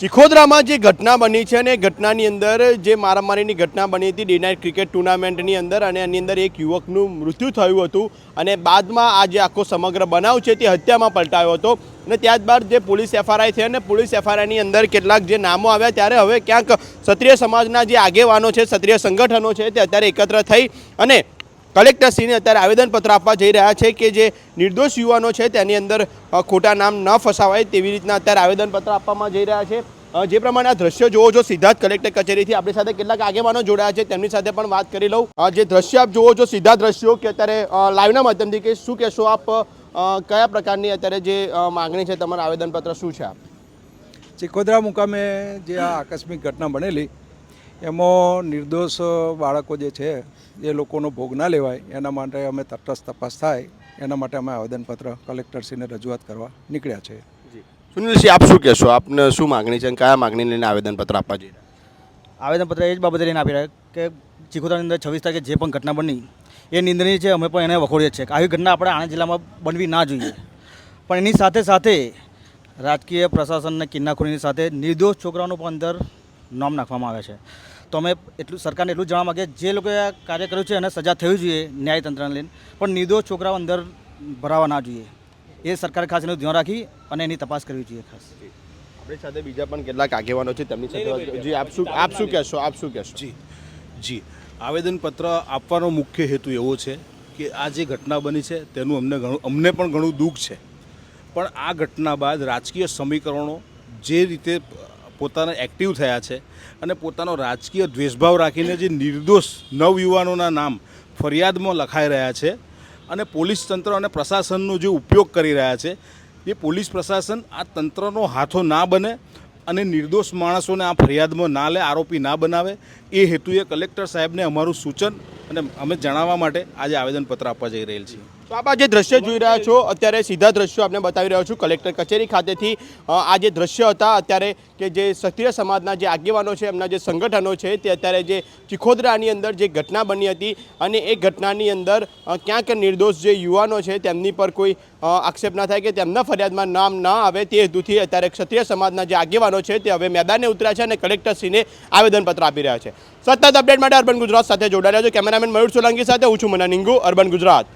ચિખોદરામાં જે ઘટના બની છે અને ઘટનાની અંદર જે મારામારીની ઘટના બની હતી ડે નાઇટ ક્રિકેટ ટુર્નામેન્ટની અંદર અને એની અંદર એક યુવકનું મૃત્યુ થયું હતું અને બાદમાં આ જે આખો સમગ્ર બનાવ છે તે હત્યામાં પલટાયો હતો અને ત્યારબાદ જે પોલીસ એફઆરઆઈ થઈ અને પોલીસ એફઆરઆઈની અંદર કેટલાક જે નામો આવ્યા ત્યારે હવે ક્યાંક ક્ષત્રિય સમાજના જે આગેવાનો છે, ક્ષત્રિય સંગઠનો છે તે અત્યારે એકત્ર થઈ અને કલેક્ટરશ્રીને અત્યારે આવેદનપત્ર આપવા જઈ રહ્યા છે કે જે નિર્દોષ યુવાનો છે તેની અંદર ખોટા નામ ન ફસાવાય તેવી રીતના અત્યારે આવેદનપત્ર આપવામાં જઈ રહ્યા છે. જે પ્રમાણે આ દ્રશ્ય જોવો છો સીધા કલેક્ટર કચેરીથી આપણી સાથે કેટલાક આગેવાનો જોડાયા છે, તેમની સાથે પણ વાત કરી લઉં. જે દ્રશ્ય આપ જોવો છો, સીધા દ્રશ્યો કે અત્યારે લાઈવના માધ્યમથી કે શું કહેશો આપ? કયા પ્રકારની અત્યારે જે માગણી છે તમારું આવેદનપત્ર શું છે આપ? ચિખોદરા મુકામે જે આ આકસ્મિક ઘટના બનેલી એમાં નિર્દોષ બાળકો જે છે એ લોકોનો ભોગ ના લેવાય. એના માટે અમે તટસ્થ તપાસ થાય. એના માટે અમે આવેદનપત્ર કલેક્ટરશ્રીને રજૂઆત કરવા નીકળ્યા છે. સુનિલસિંહ આપ શું કહેશો? આપને શું માગણી છે અને કયા માગણી લઈને આવેદનપત્ર આપવા જઈ આવેદનપત્ર એ જ બાબતે લઈને આપી રહ્યા કે ચીખોતાની અંદર છવ્વીસ તારીખે જે પણ ઘટના બની એ નિંદનીય છે અમે પણ એને વખોડીએ છીએ કે આવી ઘટના આપણે આણંદ જિલ્લામાં બનવી ના જોઈએ. પણ એની સાથે સાથે રાજકીય પ્રશાસનને કિન્નાખોરીની સાથે નિર્દોષ છોકરાઓનું પણ અંદર નામ નાખવામાં આવે છે. તો અમે એટલું સરકારને એટલું જણાવવા માંગીએ જે લોકોએ આ કાર્ય કર્યું છે એને સજા થવી જોઈએ ન્યાયતંત્રને લઈને. પણ નિર્દોષ છોકરાઓ અંદર ભરાવા ના જોઈએ. એ સરકારે ખાસ એનું ધ્યાન રાખી અને એની તપાસ કરવી જોઈએ ખાસ. આપણી સાથે બીજા પણ કેટલાક આગેવાનો છે તેમની સાથે જી આપ શું આપ શું કહેશો? આપ શું કહેશો? જી. જી. આવેદનપત્ર આપવાનો મુખ્ય હેતુ એવો છે કે આ જે ઘટના બની છે તેનું અમને ઘણું અમને પણ ઘણું દુઃખ છે. પણ આ ઘટના બાદ રાજકીય સમીકરણો જે રીતે પોતાના એક્ટિવ થયા છે અને પોતાનો રાજકીય દ્વેષભાવ રાખીને જે નિર્દોષ નવયુવાનોના નામ ફરિયાદમાં લખાઈ રહ્યા છે અને પોલીસ તંત્ર અને પ્રશાસનનો જે ઉપયોગ કરી રહ્યા છે, એ પોલીસ પ્રશાસન આ તંત્રનો હાથો ના બને અને નિર્દોષ માણસોને આ ફરિયાદમાં ના લે, આરોપી ના બનાવે એ હેતુએ કલેક્ટર સાહેબને અમારું સૂચન અને અમે જણાવવા માટે આજે આવેદનપત્ર આપવા જઈ રહેલ છીએ. તો આપ જે દ્રશ્ય જોઈ રહ્યા છો, અત્યારે સીધા દ્રશ્યો આપને બતાવી રહ્યો છું. કલેક્ટર કચેરી ખાતેથી આ જે દ્રશ્ય હતા, અત્યારે કે જે ક્ષત્રિય સમાજના જે આગેવાનો છે, એમના જે સંગઠનો છે, તે અત્યારે જે ચિખોદરાની અંદર જે ઘટના બની હતી અને એ ઘટનાની અંદર ક્યાંક નિર્દોષ જે યુવાનો છે, તેમની પર કોઈ આક્ષેપ ના થાય કે તેમના ફરિયાદમાં નામ ના આવે તે હેતુથી અત્યારે ક્ષત્રિય સમાજના જે આગેવાનો છે, તે હવે મેદાને ઉતર્યા છે અને કલેક્ટરશ્રીને આવેદનપત્ર આપી રહ્યા છે. સતત અપડેટ માટે અર્બન ગુજરાત સાથે જોડાયેલા છે. કેમેરામેન મયુર સોલંકી સાથે, હું છું મના નિંગુ અર્બન ગુજરાત.